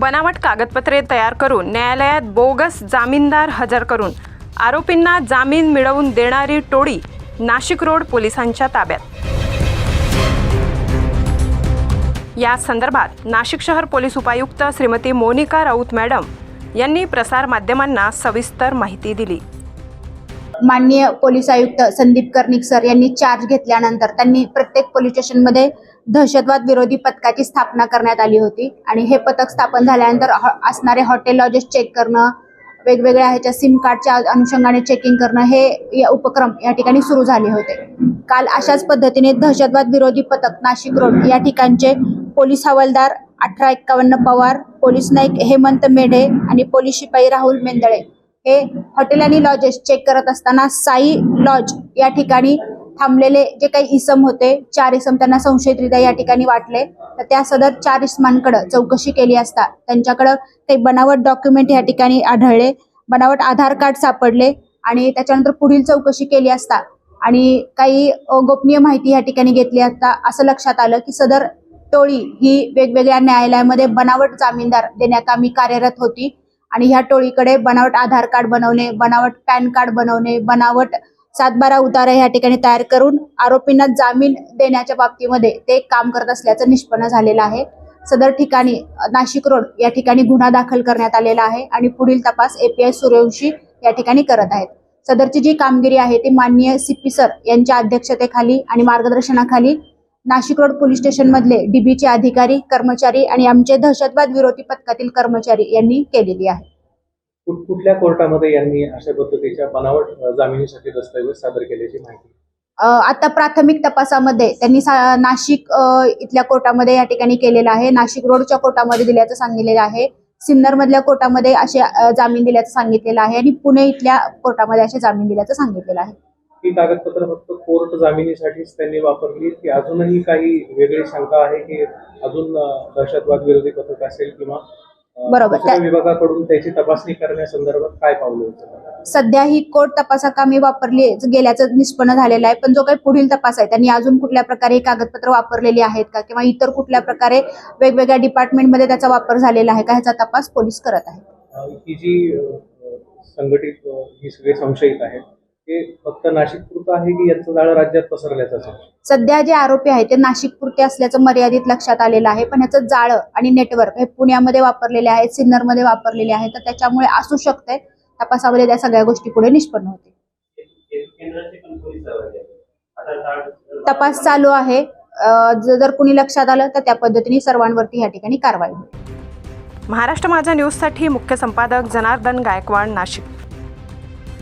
बनावट कागदपत्रे तयार करून न्यायालयात बोगस जामीनदार हजर करून आरोपींना जामीन मिळवून देणारी टोळी नाशिक रोड पोलिसांच्या ताब्यात. या संदर्भात नाशिक शहर पोलीस उपायुक्त श्रीमती मोनिका राऊत मॅडम यांनी प्रसारमाध्यमांना सविस्तर माहिती दिली. माननीय पोलीस आयुक्त संदीप कर्णिक सर यांनी चार्ज घेतल्यानंतर त्यांनी प्रत्येक पोलीस स्टेशनमध्ये दहशतवाद विरोधी पथकाची स्थापना करण्यात आली होती. आणि हे पथक स्थापन झाल्यानंतर हॉ- असणारे हॉटेल लॉजेस चेक करणं वेगवेगळ्या ह्याच्या सिम कार्डच्या अनुषंगाने चेकिंग करणं हे या उपक्रम या ठिकाणी सुरू झाले होते. काल अशाच पद्धतीने दहशतवाद विरोधी पथक नाशिक रोड या ठिकाणचे पोलीस हवालदार अठरा एक्कावन्न पवार पोलीस नाईक हेमंत मेढे आणि पोलीस शिपाई राहुल मेंदळे हे हॉटेल आणि लॉजेस चेक करत असताना साई लॉज या ठिकाणी थांबलेले जे काही इसम होते चार इसम त्यांना संशयितरित्या या ठिकाणी वाटले. तर त्या सदर चार इसमांकडे चौकशी केली असता त्यांच्याकडं काही बनावट डॉक्युमेंट या ठिकाणी आढळले. बनावट आधार कार्ड सापडले आणि त्याच्यानंतर पुढील चौकशी केली असता आणि काही गोपनीय माहिती या ठिकाणी घेतली असता असं लक्षात आलं की सदर टोळी ही वेगवेगळ्या न्यायालयामध्ये बनावट जामीनदार देण्याकामी कार्यरत होती. आणि ह्या टोळीकडे बनावट आधार कार्ड बनवणे बनावट पॅन कार्ड बनवणे बनावट सातबारा उतारा ह्या ठिकाणी तयार करून आरोपींना जामीन देण्याच्या बाबतीमध्ये ते काम करत असल्याचं निष्पन्न झालेलं आहे. सदर ठिकाणी नाशिक रोड या ठिकाणी गुन्हा दाखल करण्यात आलेला आहे आणि पुढील तपास एपीआय सूर्यवंशी या ठिकाणी करत आहेत. सदरची जी कामगिरी आहे ती माननीय सीपी सर यांच्या अध्यक्षतेखाली आणि मार्गदर्शनाखाली नाशिक रोड पोलीस स्टेशन मधले डीबीचे अधिकारी कर्मचारी आणि आमचे दहशतवाद विरोधी पथकातील कर्मचारी यांनी केलेली आहे. कुठ- कुठल्या कोर्टामध्ये यांनी अशा पद्धतीच्या बनावट जामिनीसाठी दस्तऐवज सादर केल्याची माहिती? आता प्राथमिक तपासामध्ये त्यांनी नाशिक इथल्या कोर्टामध्ये या ठिकाणी केलेलं आहे. नाशिक रोडच्या कोर्टामध्ये दिल्याचं सांगितलेलं आहे. सिन्नर मधल्या कोर्टामध्ये असे जामीन दिल्याचं सांगितलेलं आहे आणि पुणे इथल्या कोर्टामध्ये असे जामीन दिल्याचं सांगितलेलं आहे. ही कागदपत्र फक्त कोर्ट जामिनीसाठीच त्यांनी वापरली. की अजूनही काही वेगळी शंका आहे की अजून दहशतवाद विरोधी पथक असेल किंवा बरोबर. विभागाकडून त्याची तपासणी करण्यासंदर्भात काय पावलं उचललं सध्या ही कोर्ट तपासाकामी वापरली गेल्याचं निष्पन्न झालेलं आहे. पण जो काही पुढील तपास आहे त्यांनी अजून कुठल्या प्रकारे ही कागदपत्र वापरलेली आहेत का? किंवा इतर कुठल्या प्रकारे वेगवेगळ्या डिपार्टमेंटमध्ये त्याचा वापर झालेला आहे का? ह्याचा तपास पोलीस करत आहेत. ही जी संघटित ही सगळे संशयित आहेत ते फक्त नाशिक पुरतं आहे की याचं जाळं राज्यात पसरल्याचं संशय सध्या जे आरोपी आहेत ते नाशिक पुरते असल्याचं मर्यादित लक्षात आलेलं आहे. पण ह्याचं जाळं आणि नेटवर्क हे पुण्यामध्ये वापरलेले आहेत सिन्नरमध्ये वापरलेले आहेत. तर त्याच्यामुळे असू शकते तपासामध्ये त्या सगळ्या गोष्टी पुढे निष्पन्न होतील. तपास चालू आहे. जर कुणी लक्षात आलं तर त्या पद्धतीने सर्वांवरती ह्या ठिकाणी कारवाई होईल. महाराष्ट्र माझा न्यूजसाठी मुख्य संपादक जनार्दन गायकवाड नाशिक.